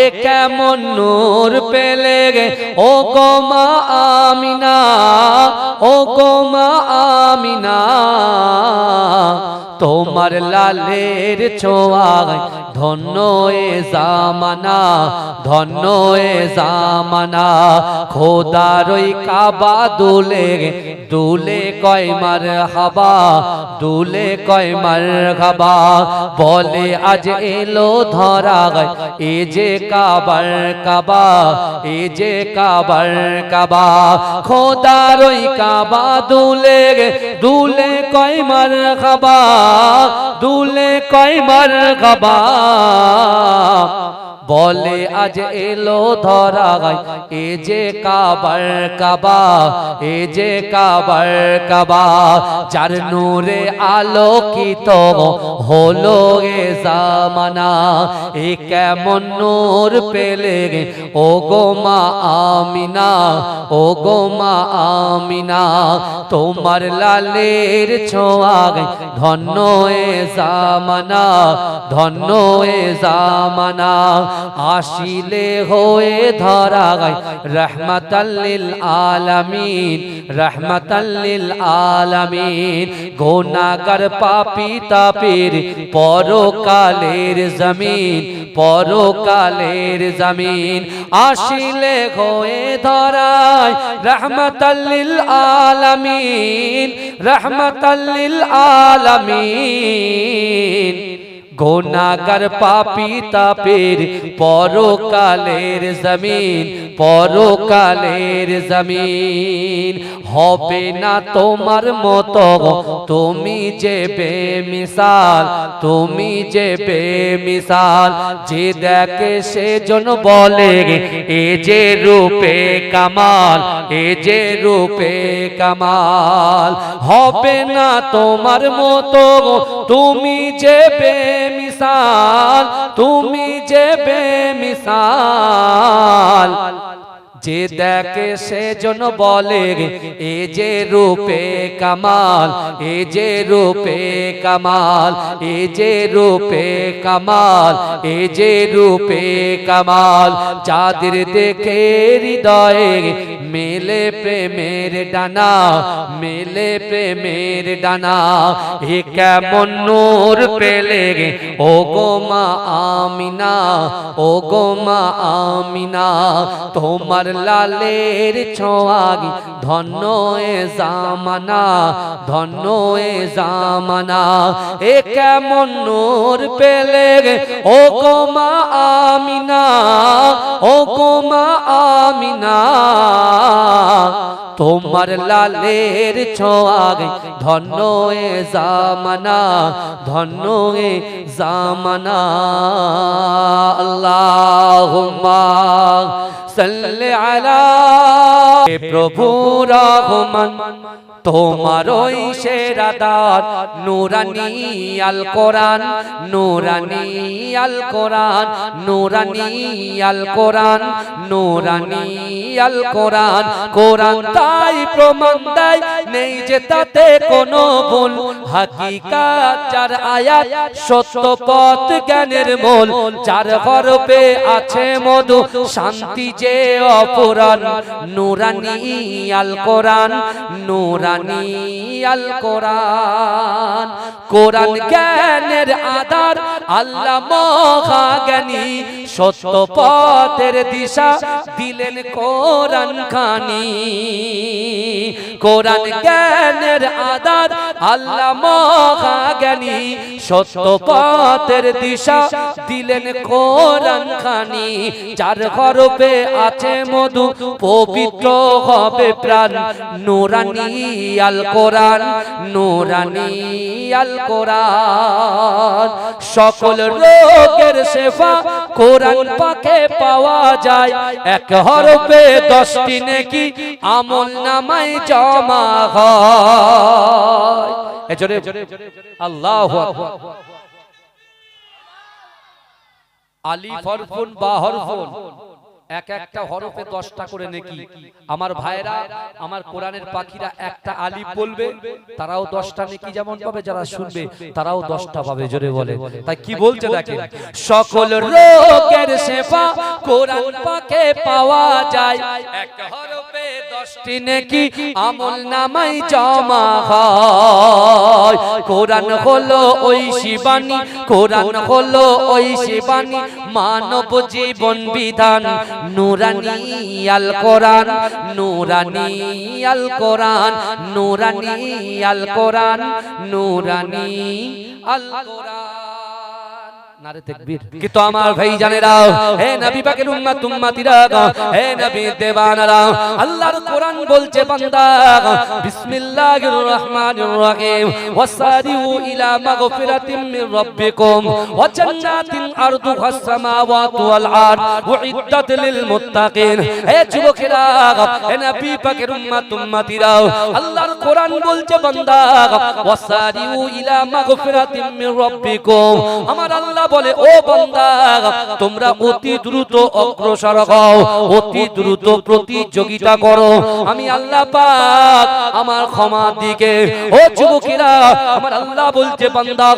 এ কেমন নূর পেলে গে? ও গো আমিনা ও গো আমিনা। তোমার লালের ছোঁয়ায় ধন্য এ জামানা ধন্য এ জামানা। খোদার ওই কাবা দুলে দুলে কয় মার হাবা দুলে কয় মার খাবা বলে আজ এলো ধরা এ যে কাবার কাবা এ যে কাবার কাবা। খোদার ওই কাবা দুলে দুলে কয় মার খাবা দুলে কয় মার খাবা বলে আজ এলো ধরা এ যে কাবার কাবা এ যে কাবার কাবা যার নূরে আলোকিত হলো এ জামানা এ কেমন নূর পেলে গে? ও গো মা আমিনা ও গো মা আমিনা তোমার লালের ছোঁয়া গে। ধন্য এ জামানা ধন্য এ জামানা আসিলে হয়ে ধরা গায় রহমতাল্লিল আলামিন রহমতাল্লিল আলামিন। গোনাগার পাপি তাপির, পরকালের জমিন পরকালের জমিন। আসিলে হয়ে ধরায় রহমতাল্লিল আলামিন রহমতাল্লিল আলামিন। গোনাগার পাপি তাপের পরকালের জমিন। পরকালের জমিন। হবে না তোমার মতো তুমি যে বেমিসাল তুমি যে বেমিসাল যে দেখে সে জন বলে এ যে রূপে কামাল এ যে রূপে কামাল। হবে না তোমার মতো তুমি যে বেমিসাল তুমি যে বেমিসাল। যে দেখে সে জন বলে এ যে রূপে কামাল এ যে রূপে কামাল এ যে রূপে কামাল এ যে রূপে কামাল। যাদের দেখে হৃদয়ে মেলে প্রেমের ডানা মেলে প্রেমের ডানা। এ কেমন নূর পেলে ও গো মা আমিনা ও গো মা আমিনা। তোমার লালের ছোঁয়াগি ধন্য এ জামানা ধন্য এ জামানা। এ কেমন নূর পেলে ও গো মা আমিনা, ও গো মা আমিনা। তোমার লালের ছোঁয়াগে ধন্য এ জামানা ধন্য এ জামানা। আল্লাহুম্মা সাল্লি আলা প্রভু রহমান। তোমার ওই সেরা দাত নুরানি আল কোরআন নুরানি আল কোরআন নুরানি আল কোরআন নুরানি আল কোরআন কোরআন তাই প্রমাণ দেয় নেই যে তাতে কোনো ভুল। হাকিকাত চার আয়াত সত্য পথ জ্ঞানের মূল। যার গর্বে আছে মধু শান্তি যে অপরাণ নুরানি আল কোরআন নুরানি আল কোরআন। কোরআন জ্ঞানের আধার, আল্লাহ মহা জ্ঞানী সত্য পথের দিশা দিলেন কোরআন খানি। কোরআন জ্ঞানের আধার, আল্লাহ মহা জ্ঞানী সত্য পথের দিশা দিলেন কোরআন খানি। যার গর্বে আছে মধু, পবিত্র হবে প্রাণ। নুরানি আল কোরআন, নুরানি আল কোরআন। সকল রোগের শেফা কোরআন পাকে পাওয়া যায়। এক হরফে দশটি নেকি আমল নামায় জমা হয়। এজরে আল্লাহু আকবার। আলিফ হরফুন বা হরফুন। এক একটা হরফে দশটা করে নেকি। আমার ভাইরা আমার কোরআনের পাখিরা একটা আলিফ বলবে, তারাও দশটা নেকি যেমন পাবে, যারা শুনবে, তারাও দশটা পাবে, জোরে বলে। তাই কি বলছে দেখেন? সকল রোগের সেবা কোরআন পাকে পাওয়া যায়। এক হরফে দশটি নেকি আমল নামাই জমা হয়। কোরআন হলো ওই শিবানী কোরআন হলো ওই শিবানী মানব জীবন বিধান। নুরানি আল কোরআন। নুরানি আল কোরআন। নুরানি আল কোরআন। নুরানি আল কোরআন। নারে তাকবীর কিন্তু আমার ভাই জানেরা হে নবী পাকের উম্মত উম্মতিরা হে নবী দেওয়ানারা আল্লাহর কোরআন বলছে বান্দা বিসমিল্লাহির রহমানির রহিম ওয়াসারিউ ইলা মাগফিরাতিম মির রাব্বিকুম ওয়া জান্নাতিন আরদুহাস সামাওয়াতু ওয়াল আরদ উইদ্দাত লিল মুত্তাকিন। হে যুবকেরা হে নবী পাকের উম্মত উম্মতিরা আল্লাহর কোরআন বলছে বান্দা ওয়াসারিউ ইলা মাগফিরাতিম মির রাব্বিকুম। আমার আল্লাহ বলে, ও বান্দা, তোমরা অতি দ্রুত অগ্রসর হও, অতি দ্রুত প্রতিযোগিতা করো। আমি আল্লাহ পাক আমার ক্ষমার দিকে, ও যুবকেরা, আমার আল্লাহ বলছে, বান্দা,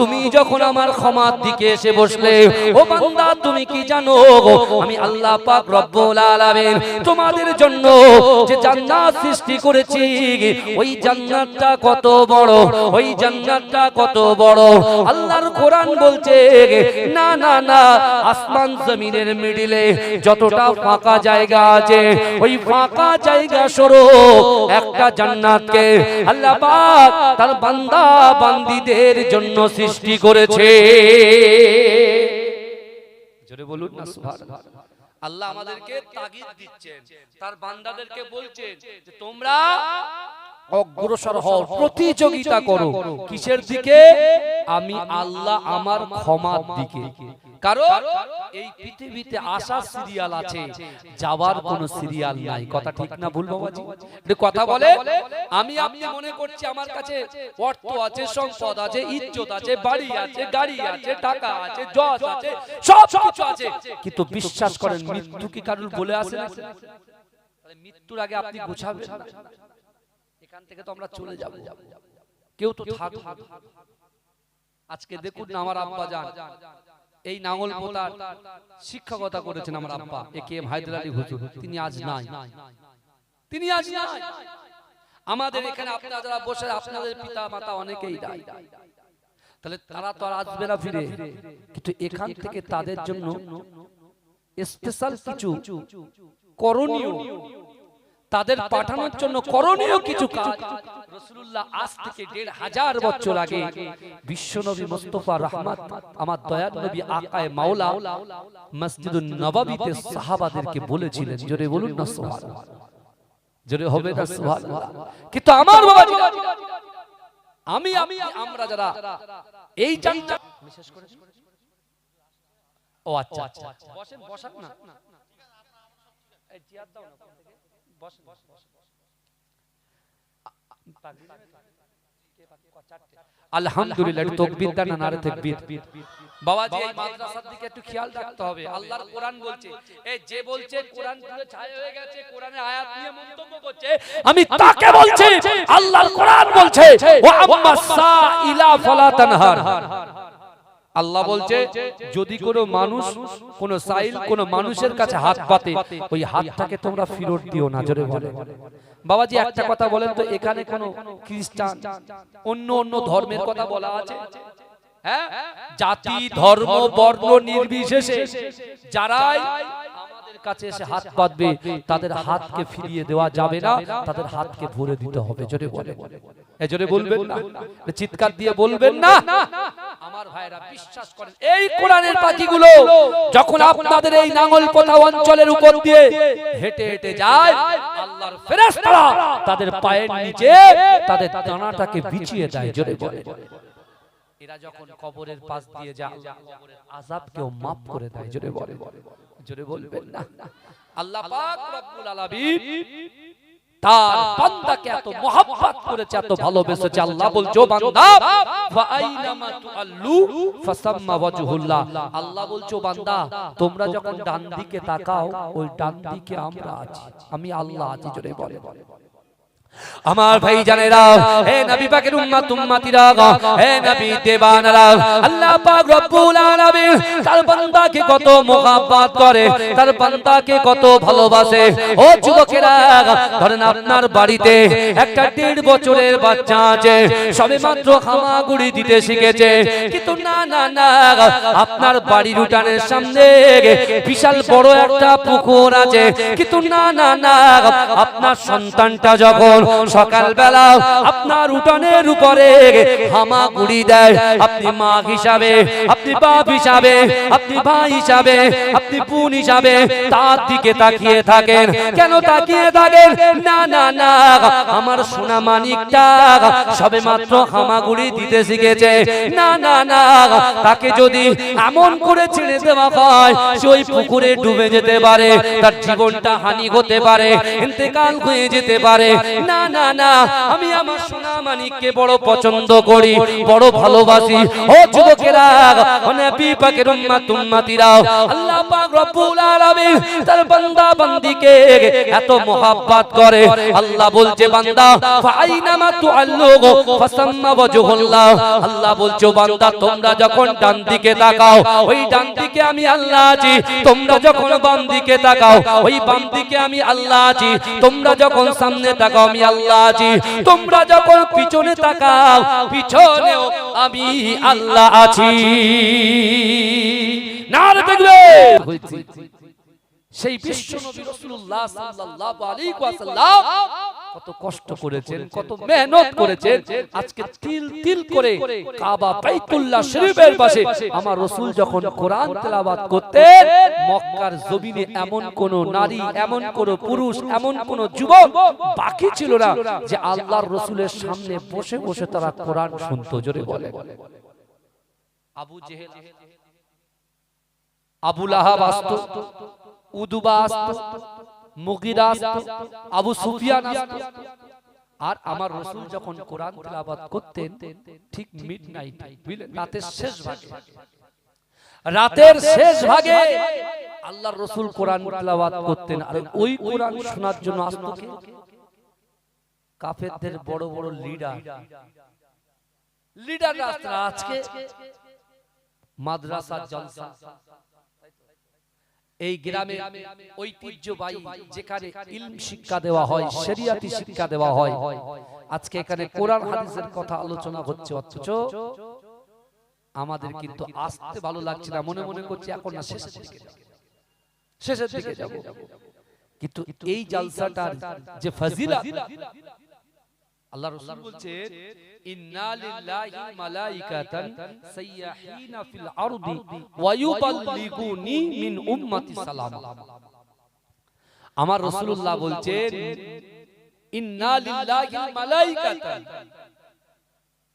তুমি যখন আমার ক্ষমার দিকে এসে বসলে, ও বান্দা, তুমি কি জানো, আমি আল্লাহ পাক রব্বুল আলামিন তোমাদের জন্য যে জান্নাত সৃষ্টি করেছি, ওই জান্নাতটা কত বড়, ওই জান্নাতটা কত বড়। আল্লাহর কোরআন বলছে না না না, আসমান জমিনের মিডিলে যতটা ফাঁকা জায়গা আছে, ওই ফাঁকা জায়গা সরো, একটা জান্নাতকে আল্লাহ তার বান্দা বান্দীদের জন্য সৃষ্টি করেছে। আল্লাহ আমাদেরকে তাগিদ দিচ্ছেন, তার বান্দাদেরকে বলছেন তোমরা অগ্রসর হও প্রতিযোগিতা করো। কিসের দিকে? আমি আল্লাহ আমার ক্ষমার দিকে। কারণ এই পৃথিবীতে আসার সিরিয়াল আছে যাওয়ার কোন সিরিয়াল নাই। কথা ঠিক না ভুল বাবাজি? কথা বলে আমি আপনি মনে করছি আমার কাছে অর্থ আছে সম্পদ আছে ইজ্জত আছে বাড়ি আছে গাড়ি আছে টাকা আছে যশ আছে সব কিছু আছে। কিন্তু বিশ্বাস করেন মৃত্যু কি কারুর বলে আসে না? মৃত্যুর আগে আপনি গুছাবেন এখান থেকে তো আমরা চলে যাব। কেউ তো থাকবে আজকে দেখুন না আমার আব্বা যান। এই নাঙ্গল পোতার শিক্ষকতা করেছেন আমার আব্বা A K M Haidar Ali হুজুর। তিনি আজ নাই। তিনি আজ নাই। আমাদের এখানে আপনারা যারা বসে আপনাদের পিতা মাতা অনেকেই নাই তাহলে তারা তো আর আসবে না ফিরে। কিন্তু এখান থেকে তাদের জন্য স্পেশাল কিছু করণীয়। তাদের পাঠানোর জন্য করণীয় কিছু কাজ। আজ থেকে দেড় হাজার বছর আগে বিশ্বনবী মুস্তাফা রহমত আমার দয়ার নবী আকায়ে মাওলা মসজিদুন নববীতে সাহাবাদেরকে বলেছিলেন জোরে বলুন না সুবহানাল্লাহ। জোরে হবে না সুবহানাল্লাহ। কিন্তু আমার বাবাজি আমি আমি আমরা যারা এই জান্নাত বিশেষ করে ও আচ্ছা আচ্ছা বসেন বসান না। এই চেয়ার দাও না বসেন। আলহামদুলিল্লাহ একটু তাকবীর দেন না তাকবীর। বাবাজি এই মাদ্রাসার দিকে একটু খেয়াল রাখতে হবে। আল্লাহর কোরআন বলছে এই যে বলছে কোরআন পুরো ছায়া হয়ে গেছে কোরআনের আয়াত নিয়ে মন্তব্য করছে। আমি তাকে বলছি আল্লাহর কোরআন বলছে ওয়া আম্মা সাইলা ফালা তানহার। আল্লাহ বলছে যদি কোনো মানুষ কোন সাইল কোন মানুষের কাছে হাত পাতে ওই হাতটাকে তোমরা ফিরত দিও না জোরে বলে। বাবাজি একটা কথা বলেন তো এখানে কোন খ্রিস্টান অন্য অন্য ধর্মের কথা বলা আছে? হ্যাঁ? জাতি ধর্ম বর্ণ নির্বিশেষে যারাই কাছে এসে হাত পাতবে তাদের হাতকে ফিরিয়ে দেওয়া যাবে না তাদের হাতকে ভরে দিতে হবে। জোরে বলে জোরে বলবেন না। চিৎকার দিয়ে বলবেন না। আমার ভাইরা বিশ্বাস করেন। এই কোরআনের পাখিগুলো যখন আপনাদের এই নাঙ্গল কোথা অঞ্চলের উপর দিয়ে হেঁটে হেঁটে যায় আল্লাহর ফেরেশতারা তাদের পায়ের নিচে তাদের দানাটাকে বিছিয়ে দেয়। জোরে বলে এরা যখন কবরের পাশ দিয়ে যায় আযাবকেও maaf করে দেয়। জোরে বলে জোরে বলবেন না আল্লাহ পাক রব্বুল আলামিন তার বান্দাকে এত মহব্বত করেছে এত ভালোবেসেছে আল্লাহ বলছো বান্দা ফাআইনামা তুআল্লু ফাসাম্মা ওয়াজহুল্লাহ। আল্লাহ বলছো বান্দা তোমরা যখন ডান দিকে তাকাও ওই ডান দিকে আমরা আছি। আমি আল্লাহ আছি জোরে বলে। আমার ভাই জানেরা হে নবী পাকের উম্মত উম্মতিরা হে নবী দেবানরা আল্লাহ পাক রব্বুল আলামিন তার বান্দাকে কত মোহাব্বত করে তার বান্দাকে কত ভালোবাসে ও যুবকেরা ধরেন আপনার বাড়িতে একটা দেড় বছরের বাচ্চা আছে সবে মাত্র হামাগুড়ি দিতে শিখেছে কিন্তু না না না আপনার বাড়ির উঠানের সামনে বিশাল বড় একটা পুকুর আছে কিন্তু না না না আপনার সন্তানটা যখন সকালবেলা আপনার উঠানের উপরে হামাগুড়ি দেয়, আপনি মা হিসাবে, আপনি বাপ হিসাবে, আপনি ভাই হিসাবে, আপনি বোন হিসাবে তার দিকে তাকিয়ে থাকেন। কেন তাকিয়ে থাকেন? না না না, আমার সোনা মানিকটা সবে মাত্র হামাগুড়ি দিতে শিখেছে। না না না, তাকে যদি এমন করে ছেড়ে দেওয়া হয়, সে ওই পুকুরে ডুবে যেতে পারে, তার জীবনটা হানি হতে পারে, ইন্তেকাল হয়ে যেতে পারে। না না না আমি আমার সোনা মানিককে বড় পছন্দ করি, বড় ভালোবাসি। ও যুবকেরা নবী পাকের উম্মত উম্মতিরা আল্লাহ পাক রব্বুল আলামিন তার বান্দা বান্দিকে এত মোহাব্বত করে। আল্লাহ বলছে, বান্দা ফাইনামা তুআল্লুগু ফাসাম্মা ওয়াজহুল্লাহ। আল্লাহ বলছো বান্দা, তোমরা যখন ডান দিকে তাকাও, ওই ডান দিকে আমি আল্লাহ আছি। তোমরা যখন বাম দিকে তাকাও, ওই বাম দিকে আমি আল্লাহ আছি। তোমরা যখন সামনে তাকাও, আমি আল্লাহ আছি। তোমরা যখন পিছনে তাকাও পিছনেও আমি আল্লাহ আছি। না দেখবে সেই বিশ্ব নবী রাসূলুল্লাহ সাল্লাল্লাহু আলাইহি ওয়াসাল্লাম কত কষ্ট করেছেন কত মেহনত করেছেন আজকে তিল তিল করে কাবা বাইতুল্লাহ শরীফের পাশে আমার রাসূল যখন কোরআন তেলাওয়াত করতেন মক্কার জমিনে এমন কোন নারী এমন কোন পুরুষ এমন কোন যুবক বাকি ছিল না যে আল্লাহর রাসূলের সামনে বসে বসে তারা কোরআন শুনতো জোরে বলে আবু জেহেল আবু লাহাব আসতো উদুবা রসুল কোরআন করতেন আর ওই কোরআন শোনার জন্য কাফেরদের বড় বড় লিডার। লিডার আজকে মাদ্রাসা, জলসা। এই গ্রামে ঐতিহ্যবাহী যেখানে ইলম শিক্ষা দেওয়া হয় শরিয়াতি শিক্ষা দেওয়া হয়। আজকে এখানে কোরআন হাদিসের কথা আলোচনা হচ্ছে অথচ আমাদের কিন্তু আসতে ভালো লাগছে না মনে মনে করছি এখন না শেষের দিকে। শেষের দিকে যাব। কিন্তু এই জালসাটার যে ফাজিলা আল্লাহ রাসূল বলছেন ইন্না লিল্লাহি মালাইকাতান সাইয়াহিনা ফিল আরদি ওয়া ইউবাল্লিগুনি মিন উম্মতি সালাম. আমার রাসূলুল্লাহ বলছেন ইন্না লিল্লাহি মালাইকাতান।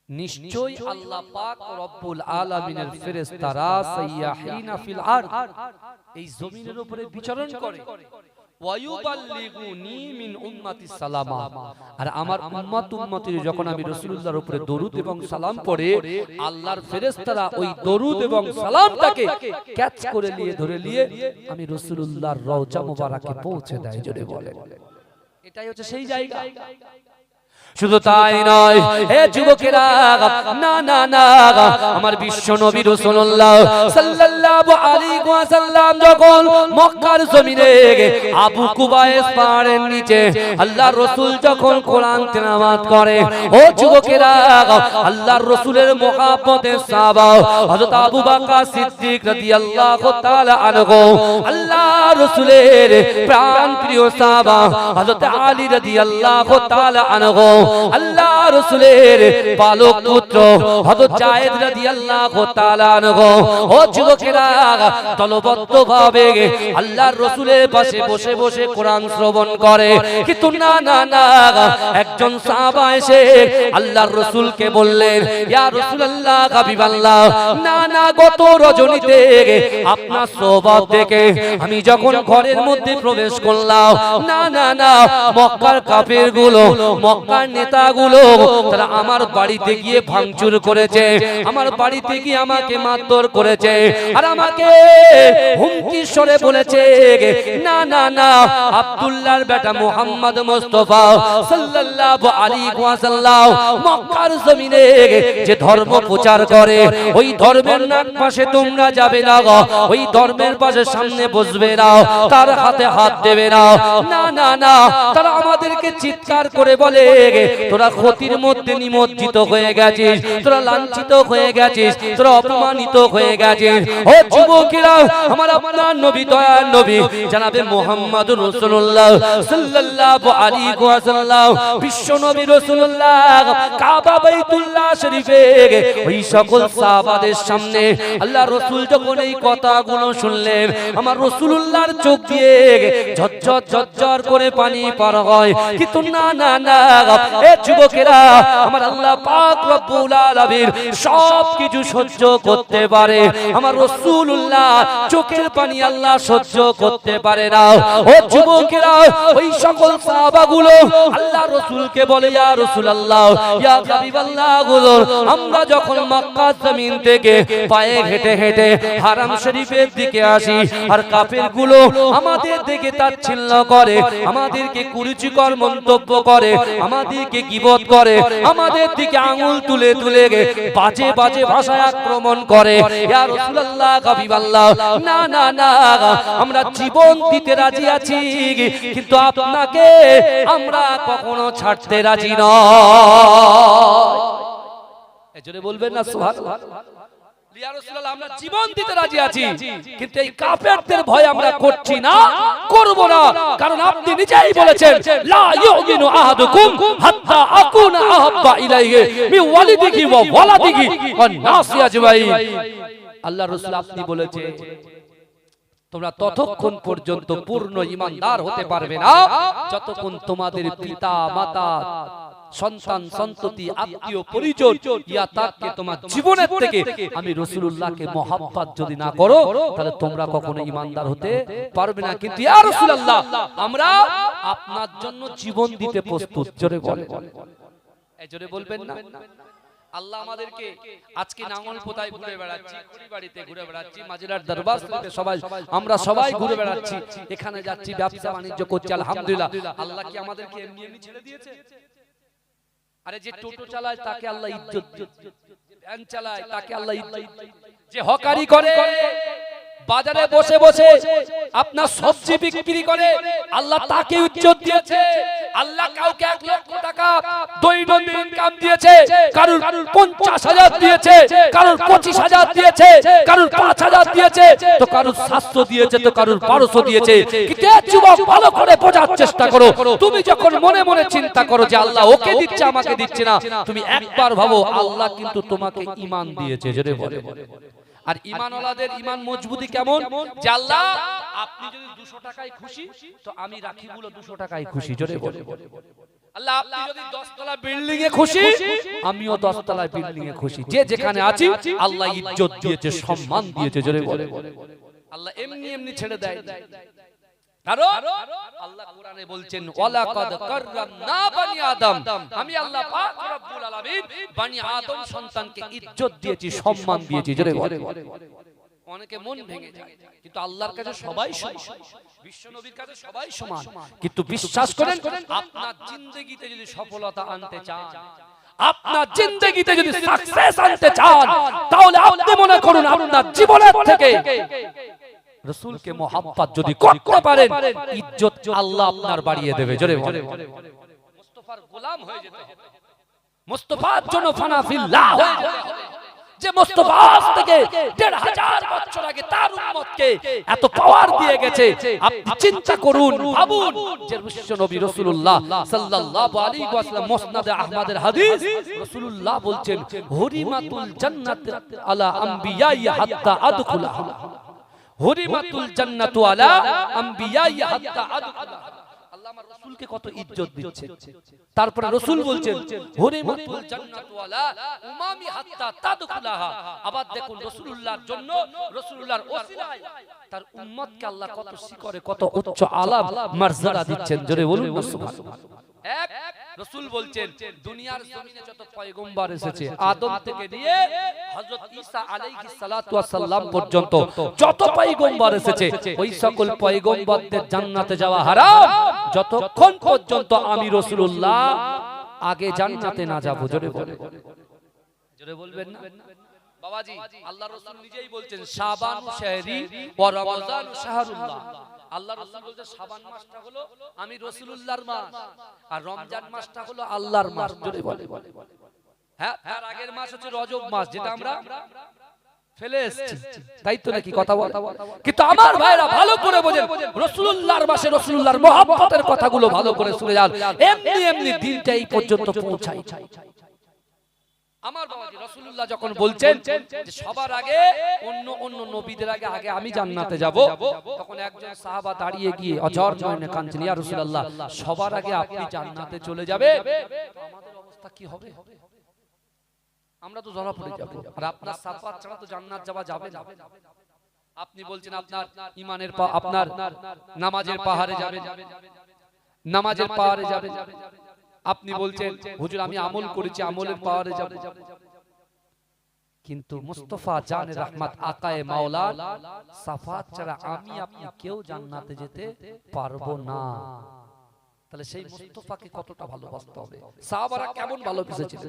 নিশ্চয় আল্লাহ পাক রব্বুল আলামিনের ফেরেশতারা সাইয়াহিনা ফিল আরদ। এই জমিনের উপরে বিচরণ করে। আর আমার উম্মত উম্মতির যখন আমি রাসূলুল্লাহর উপরে দরুদ এবং সালাম পড়ে আল্লাহর ফেরেস্তারা ওই দরুদ এবং সালামটাকে ক্যাচ করে নিয়ে ধরে নিয়ে আমি রাসূলুল্লাহর রওজা মোবারকে পৌঁছে দেয় জোরে বলে এটাই হচ্ছে সেই জায়গা। শুধু তাই নয়, হে যুবকেরা, না না না, আমার বিশ্ব নবী রাসূলুল্লাহ সাল্লাল্লাহু আলাইহি ওয়াসাল্লাম যখন মক্কার জমিনে আবু কুবাইস পাহাড়ের নিচে আল্লাহর রাসূল যখন কোরআন তেলাওয়াত করে, ও যুবকেরা আল্লাহর রাসূলের মহব্বতের সাহাবা, হযরত আবু বকর সিদ্দিক রাদিয়াল্লাহু তাআলা আনহু আল্লাহর রাসূলের প্রাণ প্রিয় সাহাবা, হযরত আলী রাদিয়াল্লাহু তাআলা আনহু আল্লাহ রসুলের পালক পুত্র আপনার স্বভাব দেখে আমি যখন ঘরের মধ্যে প্রবেশ করলাম, না না না, মক্কার কাফেরগুলো মক্কার নেতাগুলো তারা আমার বাড়িতে গিয়ে ভাঙচুর করেছে আমার বাড়িতে গিয়ে আমাকে মারধর করেছে আর আমাকে হুমকি স্বরে বলেছে না না না, আব্দুল্লাহর বেটা মোহাম্মদ মুস্তাফা সাল্লাল্লাহু আলাইহি ওয়াসাল্লাম মক্কার জমিনে যে ধর্ম প্রচার করে, ওই ধর্মের নাক পাশে তোমরা যাবে না। ওই ধর্মের পাশে সামনে বসবে না, তার হাতে হাত দেবে না না না না, তারা আমাদেরকে চিৎকার করে বলে তোরা ক্ষতির মধ্যে নিমজ্জিত হয়ে গেছিস, তোরা লাঞ্ছিত হয়ে গেছিস, তোরা অপমানিত হয়ে গেছিস। ও যুবকেরা, আমার আপনার নবী, দয়ার নবী, জানাবে মোহাম্মদ সাহাবাদের সামনে আল্লাহ রসুল যখন এই কথাগুলো শুনলেন, আমার চোখ দিয়ে ঝরঝর ঝরঝর করে পানি পার হয়। কিন্তু না না না যুবকেরা, আমার আল্লাহ পাক রব্বুল আলামিন সহ্য করতে পারে। আমার রসুলুল্লাহ চোখের পানি আল্লাহ সহ্য করতে পারে না। ও যুবকেরা, ওই সকল সাহাবাগুলো আল্লাহ রসুলকে বলে, ইয়া রাসূলুল্লাহ, ইয়া আমরা যখন মক্কা জমিন থেকে পায়ে হেঁটে হেঁটে হারাম শরীফের দিকে আসি, আর কাফেরগুলো আমাদের দিকে তাচ্ছিল্য করে, আমাদেরকে কুরুচিকর মন্তব্য করে আমাদেরকে গিবত করে, আমাদের দিকে আঙুল তুলে তুলে বাজে বাজে ভাষায় আক্রমণ করে। ইয়া রাসূলুল্লাহ, হাবিবাল্লাহ, না না না, আমরা জীবন দিতে রাজি আছি কিন্তু আপনাকে আমরা কখনো ছাড়তে রাজি নয়। এজন্য বলবেন না, সুবহানাল্লাহ। আমরা জীবন দিতে রাজি আছি। কিন্তু এই কাফেরদের ভয় আমরা করছি না করব না। কারণ আপনি নিজেই বলেছেন লা ইউমিনু আহাদুকুম হাত্তা আকুনা আহাব্বা ইলাইহি মি ওয়ালিদিহি ওয়া ওয়ালাদিহি ওয়ান নাসি আজমাইন। আল্লাহ রাসূল আপনি বলেছেন তোমরা ততক্ষণ পর্যন্ত পূর্ণ ইমানদার হতে পারবে না যতক্ষণ তোমাদের পিতা মাতা সন্তান সন্ততি আত্মীয় পরিজন ইয়া তাকে তোমার জীবনের থেকে আমি রসুলুল্লাহকে মহাব্বত যদি না করো তাহলে তোমরা কখনো ইমানদার হতে পারবে না। কিন্তু ইয়া রাসূলুল্লাহ আমরা আপনার জন্য জীবন দিতে প্রস্তুত। জোরে বলে এই জোরে বলবেন না। আল্লাহ আমাদেরকে আজকে নাঙ্গল পোতায় ঘুরে বেড়াচ্ছি? কুড়ি বাড়িতে ঘুরে বেড়াচ্ছি মাজিরার দরবার শরীফে সবাই আমরা সবাই ঘুরে বেড়াচ্ছি। এখানে যাচ্ছি ব্যবসা বাণিজ্য করছি আলহামদুলিল্লাহ। আল্লাহ কি আমাদেরকে এমনি এমনি ছেড়ে দিয়েছে? আরে যে টোটো চালায় তাকে আল্লাহ ইজ্জত ভ্যান চালায় তাকে আল্লাহ ইজ্জত যে হকারি করে। বাজারে বসে বসে আপনার সবজি বিক্রি করে, আল্লাহ তাকে ইজ্জত দিয়েছে। আল্লাহ কাউকে এক লক্ষ টাকা দৈনন্দিন ইনকাম দিয়েছে, কারুর পঞ্চাশ হাজার দিয়েছে, কারুর পঁচিশ হাজার দিয়েছে, কারুর পাঁচ হাজার দিয়েছে, তো কারুর সাতশো দিয়েছে, তো কারুর বারোশো দিয়েছে। যুবক ভালো করে বোঝার চেষ্টা করো, তুমি যখন মনে মনে চিন্তা করো যে আল্লাহ ওকে দিচ্ছে, আমাকে দিচ্ছে না, তুমি একবার ভাবো আল্লাহ কিন্তু তোমাকে ইমান দিয়েছে, জোরে বলে। আর ইমানওয়ালাদের ইমান মজবুতি কেমন? যে আল্লাহ আপনি যদি 200 টাকায় খুশি তো আমি রাখিগুলো দুশো টাকায় খুশি জোরে বলে। আল্লাহ আপনি যদি 10 তলা বিল্ডিং এ খুশি আমিও 10 তলা বিল্ডিং এ খুশি। যে যেখানে আছি আল্লাহ ইজ্জত দিয়েছে সম্মান দিয়েছে জোরে বলে। আল্লাহ এমনি এমনি ছেড়ে দেয়। কারণ আল্লাহ কোরআনে বলছেন ওয়ালাকাদ কাররামনা বানি আদম। আমি আল্লাহ পাক রব্বুল আলামিন বানি আদম সন্তানকে ইজ্জত দিয়েছি সম্মান দিয়েছি জোরে অনেকে মন ভেঙে যায় কিন্তু আল্লাহর কাছে সবাই সমান। বিশ্ব নবীর কাছে সবাই সমান। কিন্তু বিশ্বাস করেন আপনার জিন্দেগিতে যদি সফলতা আনতে চান আপনার জিন্দেগিতে যদি সাকসেস আনতে চান তাহলে আপনি মনে করুন আপনার জীবনের থেকে রসুলকে মোহাম্মত যদি করতে পারেন ইজ্জত আল্লাহ আপনার বাড়িয়ে দেবে জোরে বলে মুস্তাফার গোলাম হয়ে যেতে মুস্তাফার জন্য ফানা ফিল্লাহ যেতে হবে। যে মোস্তফা আজ থেকে দেড় হাজার বছর আগে তার উম্মতকে এত পাওয়ার দিয়ে গেছে আপনি চিন্তা করুন ভাবুন যে বিশ্ব নবী রাসূলুল্লাহ সাল্লাল্লাহু আলাইহি ওয়াসাল্লাম মুসনাদে আহমদের হাদিস রাসূলুল্লাহ বলছেন হরিমাতুল জান্নাত আলা আম্বিয়াই হাত্তা আদখুলাহা। হরিমাতুল জান্নাতু আলা আম্বিয়াই হাত্তা আমার রাসূলকে কত ইজ্জত দিচ্ছে। তারপরে রাসূল বলছেন হরিমাতুল জান্নাতু আলা উমামি হাত্তা তাদখুলাহা। আবার দেখুন রাসূলুল্লাহর জন্য রাসূলুল্লাহর ওসিলায় তার উম্মতকে আল্লাহ কত শিকরে কত উচ্চ আলাম মর্যাদা দিচ্ছেন জোরে বলুন না সুবহানাল্লাহ। এক রাসূল বলছেন দুনিয়ার জমিনে যত পয়গম্বর এসেছে আদম থেকে নিয়ে হযরত ঈসা আলাইহিস সালাতু ওয়াস সালাম পর্যন্ত যত পয়গম্বর এসেছে ওই সকল পয়গম্বরদের জান্নাতে যাওয়া হারাম। যতক্ষণ পর্যন্ত আমি রাসূলুল্লাহ? আগে জান্নাতে না যাব জোরে বলে জোরে বলবেন না? বাবাজি আল্লাহ রাসূল নিজেই বলছেন শাবান শাহরি ওয়া রমজান শাহরুল্লাহ। আল্লাহ রাসূল বলতে শাবান মাসটা হলো আমি রাসূলুল্লাহর মাস আর রমজান মাসটা হলো আল্লাহর মাস জোরে বলে হ্যাঁ তার আগের মাস হচ্ছে রজব মাস যেটা আমরা ফেলে এসেছি তাই তো নাকি কথা বল? কিন্তু আমার ভাইরা ভালো করে বোঝেন। রাসূলুল্লাহর মাসে রাসূলুল্লাহর মহব্বতের কথাগুলো ভালো করে শুনে যান। এমনি এমনি দিনটা এই পর্যন্ত পৌঁছাই আমার বাবাজি রাসূলুল্লাহ যখন বলছেন যে সবার আগে অন্য অন্য নবীদের আগে আগে আমি জান্নাতে যাব। তখন একজন সাহাবা দাঁড়িয়ে গিয়ে অঝর নয়নে কাঁদছেন। ইয়া রাসূলুল্লাহ সবার আগে আপনি জান্নাতে চলে যাবে। আমাদের অবস্থা কি হবে? আমরা তো ধরা পড়ে যাব। আর আপনার সাফাত ছাড়া তো জান্নাত যাওয়া যাবে না। আপনি বলছেন আপনার ইমানের পা আপনার নামাজের পাহাড়ে যাবে। নামাজের পাহাড়ে যাবে। আপনি বলছেন হুজুর আমি আমল করেছি আমলের পাহাড়ে যাব। কিন্তু মুস্তফা জানে রহমত আকায়ে মাওলা সাফাত ছাড়া আমি আপনি কেউ জান্নাতে যেতে পারব না। তাহলে সেই মুস্তফাকে কতটা ভালোবাসতে হবে? সাহাবারা কেমন ভালোবেসেছিল?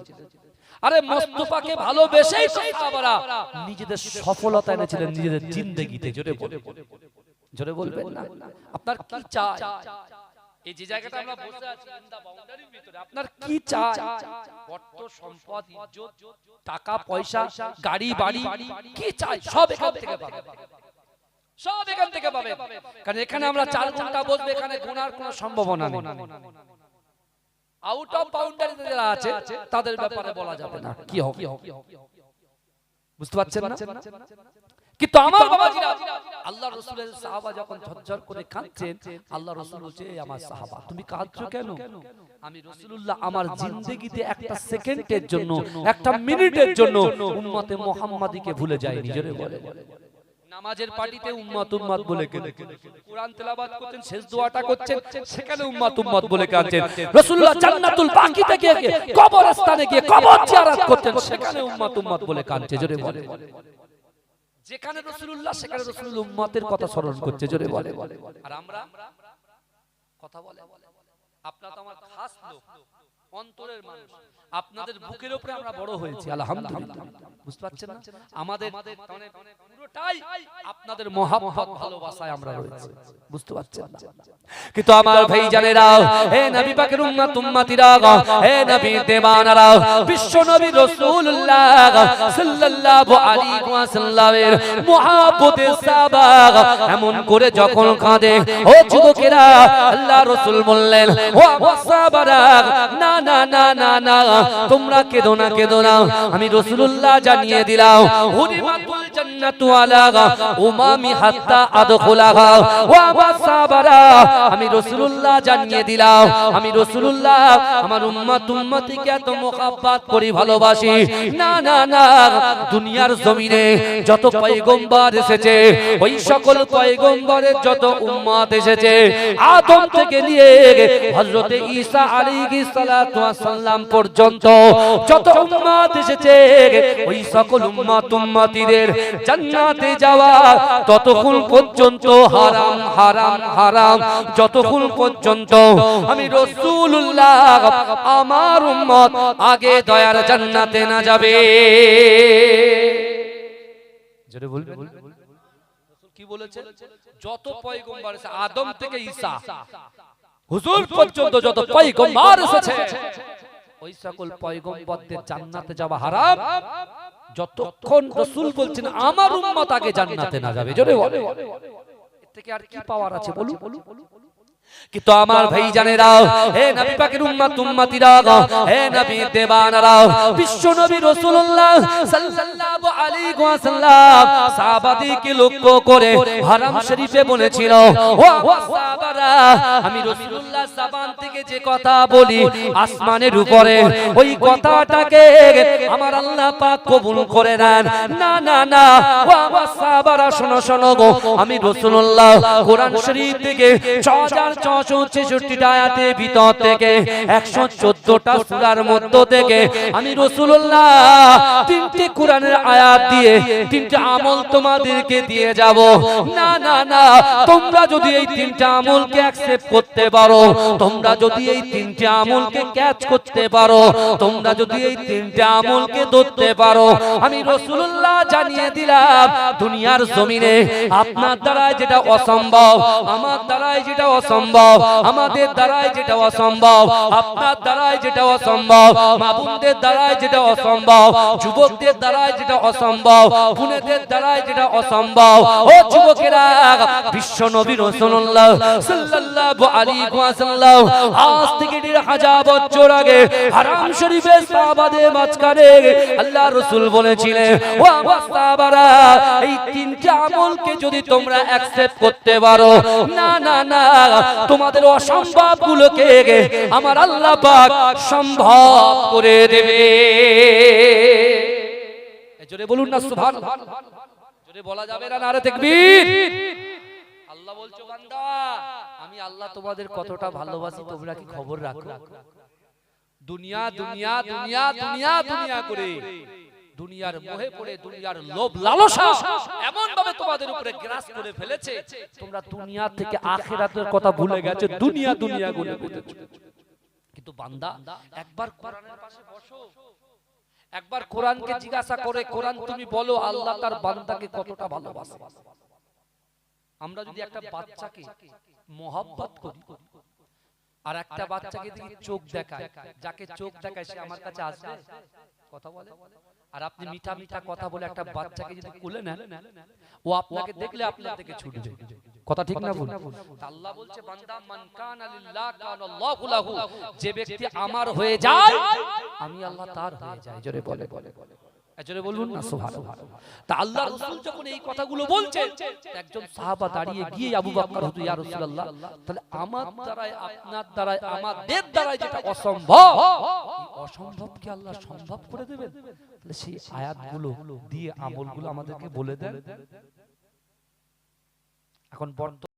আরে মুস্তফাকে ভালোবেসেই সাহাবারা নিজেদের সফলতা এনেছিলেন নিজেদের জিন্দেগিতে। জোরে বলে জোরে বলবেন। না। আপনার কি চাই? এই যে জায়গাটা আমরা বসে আছি ইন দা বাউন্ডারির ভিতরে আপনার কি চাই? অর্থ সম্পদ ইজ্জত টাকা পয়সা গাড়ি বাড়ি কি চাই? সব এখান থেকে পাবে সব এখান থেকে পাবে কারণ এখানে আমরা চার ঘণ্টা বসবো এখানে গোনার কোনো সম্ভাবনা নেই। আউট অফ বাউন্ডারিতে যারা আছে, তাদের ব্যাপারে বলা যাবে না। কি হবে? বুঝতে পারছেন না? কিন্তু আমার আল্লাহ সাহাবা যখন ঝরঝর করে কাঁদছেন, আল্লাহ বলছে আমার সাহাবা, তুমি কাঁদছো কেন? আমি আমার একটা সেকেন্ডের জন্য, একটা মিনিটের জন্য উম্মতে মোহাম্মদীকে ভুলে যায় নিজের বলে নামাজের পার্টিতে উম্মত উম্মত বলে কোরআন তেলাওয়াত করছেন শেষ দোয়াটা করছেন সেখানে উম্মত উম্মত বলে কাঁদছেন রাসূলুল্লাহ জান্নাতুল বাকিতে গিয়ে কবরস্থানে গিয়ে কবর জিয়ারত করতেন সেখানে উম্মত উম্মত বলে কাঁদছে জোরে বলে। যেখানে রাসূলুল্লাহ সেখানে রাসূলুল উম্মতের কথা স্মরণ করছে জোরে বলে। আর আমরা? কথা বলে। আপনারা তো আমার খাস লোক অন্তরের মানুষ। আপনাদের বুকের উপরে আমরা বড় হয়েছি আলহামদুলিল্লাহ। বুঝতে পারছেন না? আমাদের মানে পুরোটাই আপনাদের মহাব্বত ভালোবাসায় আমরা রয়েছি। বুঝতে পারছেন না? কিন্তু আমার ভাই জানেরা হে নবী পাকের উম্মত উম্মতিরা হে নবী দেওয়ানারা বিশ্ব নবী রাসূলুল্লাহ সাল্লাল্লাহু আলাইহি ওয়াসাল্লামের মহব্বতে সাহাবা এমন করে যখন কাঁদে ও যুবকেরা আল্লাহ রাসূল বললেন ও সাহাবারা না না না না না। তোমরা কেঁদো না কেঁদো না। আমি রসুল্লাহ জানিয়ে দিলাম। জান্নাতু আলা উমামি হাত্তা আদখুলাহা। ও আমার আমি রাসূলুল্লাহ জানিয়ে দিলাম, আমি রাসূলুল্লাহ, আমার উম্মত উম্মতিকে এত করি, ভালোবাসি। না না না, দুনিয়ার জমিনে যত পয়গম্বর এসেছে, ওই সকল পয়গম্বরের যত উম্মত এসেছে, আদম থেকে নিয়ে হযরতে ঈসা আলাইহিস সালাতু ওয়াস সালাম পর্যন্ত যত উম্মত এসেছে, ওই সকল উম্মত উম্মতিদের জান্নাতে যাওয়া, ততক্ষণ পর্যন্ত হারাম হারাম হারাম, যতক্ষণ পর্যন্ত আমি রাসূলুল্লাহ, আমার উম্মত আগে দয়ার জান্নাতে না যাবে। কি বলেছে? যত পয়গম্বর পয়গম্বর এসেছে ওই সকল পয়গম্বরদের জান্নাতে যাওয়া হারাম। যতক্ষণ রসুল বলছেন আমার উম্মত আগে জান্নাতে না যাবে জোরে বলে এর থেকে আর কি পাওয়ার আছে বলুন। কিন্তু আমার ভাই জানেরা হে নবী পাকের উম্মত উম্মতিরা হে নবী দেবানারা বিশ্ব নবী রাসূলুল্লাহ সাল্লাল্লাহু আলাইহি ওয়াসাল্লাম সাহাবাদিকে লক্ষ্য করে হারাম শরীফে বলেছিল ও সাহাবারা আমি রাসূলুল্লাহ জবান থেকে যে কথা বলি আসমানের উপরে ওই কথাটাকে আমার আল্লাহ পাক কবুল করে নেন। না না না ও সাহাবারা শোনো শোনো গো আমি রাসূলুল্লাহ কোরআন শরীফ থেকে 6466 আয়াতের ভিতর থেকে 114টা সূরার মধ্য থেকে আমি রাসূলুল্লাহ তিনটি কোরআনের আয়াত দিয়ে তিনটি আমল তোমাদেরকে দিয়ে যাব। না না না, তোমরা যদি এই তিনটা আমলকে অ্যাকসেপ্ট করতে পারো, তোমরা যদি এই তিনটে ক্যাচ করতে পারো, তোমরা যদি এই তিনটে আমলকে ধরতে পারো, আমি রাসূলুল্লাহ জানিয়ে দিলাম, দুনিয়ার জমিনে আপনার দ্বারা যেটা অসম্ভব, আমার দ্বারাই যেটা অসম্ভব আমাদের দ্বারাই যেটা অসম্ভব, আপনার দ্বারাই যেটা অসম্ভব মা বোনদের দ্বারাই যেটা অসম্ভব, যুবকদের দ্বারাই যেটা অসম্ভব পুনেদের দ্বারাই যেটা অসম্ভব। ও যুবকেরা, বিশ্ব নবী রাসূলুল্লাহ সাল্লাল্লাহু আলাইহি ওয়াসাল্লাম, আজ থেকে দেড় হাজার বছর আগে হারাম শরীফের সাহাবাদের মাঝখানে আল্লাহ রাসূল বলেছিলেন, ও সাহাবারা, এই তিনটা আমলকে যদি তোমরা অ্যাকসেপ্ট করতে পারো। না না না তোমাদের অসম্ভব গুলোকে আমার আল্লাহ পাক সম্ভব করে দেবে। জোরে বলুন না সুবহান জোরে বলা যাবে না, নারে তাকবীর। আল্লাহ বলছো, বান্দা, আমি আল্লাহ তোমাদের কতটা ভালোবাসি, তোমরা কি খবর রাখো? দুনিয়া দুনিয়া দুনিয়া দুনিয়া দুনিয়া করে। দুনিয়ার মোহে পড়ে দুনিয়ার লোভ লালসা। এমন ভাবে তোমাদের উপরে গ্রাস করে ফেলেছে। তোমরা দুনিয়া থেকে আখিরাতের কথা ভুলে গেছো দুনিয়া দুনিয়া গুলো পেতেছো কিন্তু বান্দা একবার কোরআনের পাশে বসো। একবার কোরআনকে জিজ্ঞাসা করে কোরআন তুমি বলো আল্লাহ তার বান্দাকে কতটা ভালোবাসে। আমরা যদি একটা বাচ্চাকে মোহাব্বত করি আর একটা বাচ্চাকে যদি চোখ দেখায় যাকে চোখ দেখায় সে আমার কাছে আসবে? কথা বলে? আর আপনি মিঠা মিঠা কথা বলে একটা বাচ্চাকে যদি কোলে নেন ও আপনাকে দেখলে আপনার থেকে ছুটবে কথা ঠিক না ভুল আল্লাহ বলছে বান্দা মান কানা লিল্লাহ কানা আল্লাহু লাহু যে ব্যক্তি আমার হয়ে যায় আমি আল্লাহ তার হয়ে যাই। জোরে বলে। বলে বলে জোরে বলুন না সুবহানাল্লাহ তা আল্লাহ রাসূল যখন এই কথাগুলো বলছেন একজন সাহাবা দাঁড়িয়ে গিয়ে আবু বকর হুজুর ইয়া রাসূলুল্লাহ তাহলে আমার দ্বারাই আপনার দ্বারাই আমাদের দ্বারাই যেটা অসম্ভব অসম্ভবকে আল্লাহ সম্ভব করে দেবেন। তাহলে সেই আয়াতগুলো দিয়ে আমলগুলো আমাদেরকে বলে দেন। এখন বর্তমান